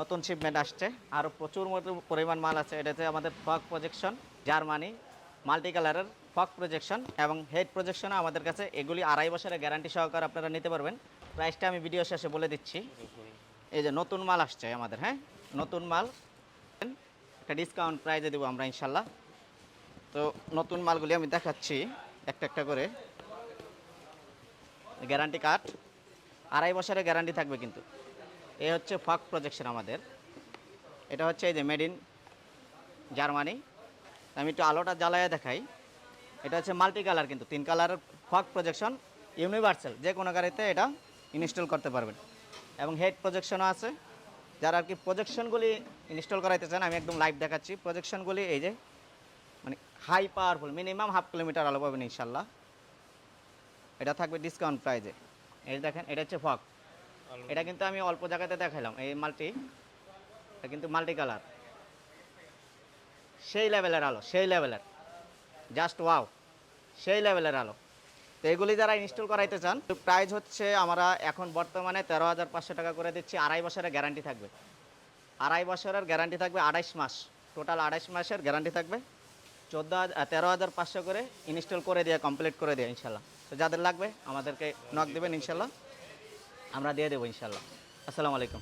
নতুন শিপমেন্ট আসছে। আরও প্রচুর পরিমাণ মাল আছে। এটাতে আমাদের ফক প্রজেকশন জার্মানি মাল্টি কালারের ফক প্রজেকশন এবং হেড প্রজেকশনও আমাদের কাছে এগুলি আড়াই বছরের গ্যারান্টি সহকারে আপনারা নিতে পারবেন। প্রাইসটা আমি ভিডিও শেষে বলে দিচ্ছি। এই যে নতুন মাল আসছে আমাদের হ্যাঁ? নতুন মাল। একটা ডিসকাউন্ট প্রাইজে দেবো আমরা ইনশাল্লাহ। তো নতুন মালগুলি আমি দেখাচ্ছি একটা একটা করে। গ্যারান্টি কার্ড আড়াই বছরের গ্যারান্টি থাকবে কিন্তু। এ হচ্ছে ফক প্রজেকশন আমাদের। এটা হচ্ছে এই যে মেড ইন জার্মানি আমি একটু আলোটা জ্বালায় দেখাই। এটা হচ্ছে মাল্টি কালার কিন্তু, তিন কালারের ফক প্রজেকশন ইউনিভার্সাল যে কোনো গাড়িতে এটা ইনস্টল করতে পারবেন। এবং হেড প্রজেকশনও আছে। যারা আর কি প্রজেকশনগুলি ইনস্টল করাইতে চান, আমি একদম লাইভ দেখাচ্ছি। প্রজেকশনগুলি এই যে মানে high powerful minimum half kilometre আলো পাবেন ইনশাল্লাহ। এটা থাকবে ডিসকাউন্ট প্রাইজে এই দেখেন, এটা হচ্ছে ফক। এটা কিন্তু আমি অল্প জায়গাতে দেখালাম এই মাল্টি। এটা কিন্তু মাল্টি কালার সেই লেভেলের আলো, সেই লেভেলের জাস্ট ওয়াও সেই লেভেলের আলো। তো এগুলি যারা ইনস্টল করাইতে চান প্রাইস হচ্ছে আমরা এখন বর্তমানে তেরো হাজার পাঁচশো টাকা করে দিচ্ছি, আড়াই বছরের গ্যারান্টি থাকবে। আড়াই বছরের গ্যারান্টি থাকবে আড়াইশ মাস। টোটাল আড়াইশ মাসের গ্যারান্টি থাকবে। চোদ্দ হাজার তেরো হাজার পাঁচশো করে ইনস্টল করে দিয়ে কমপ্লিট করে দিয়ে, ইনশাল্লাহ। তো যাদের লাগবে, আমাদেরকে নক দেবেন, ইনশাল্লাহ। আমরা দিয়ে দেবো ইনশাল্লাহ। আসসালামু আলাইকুম।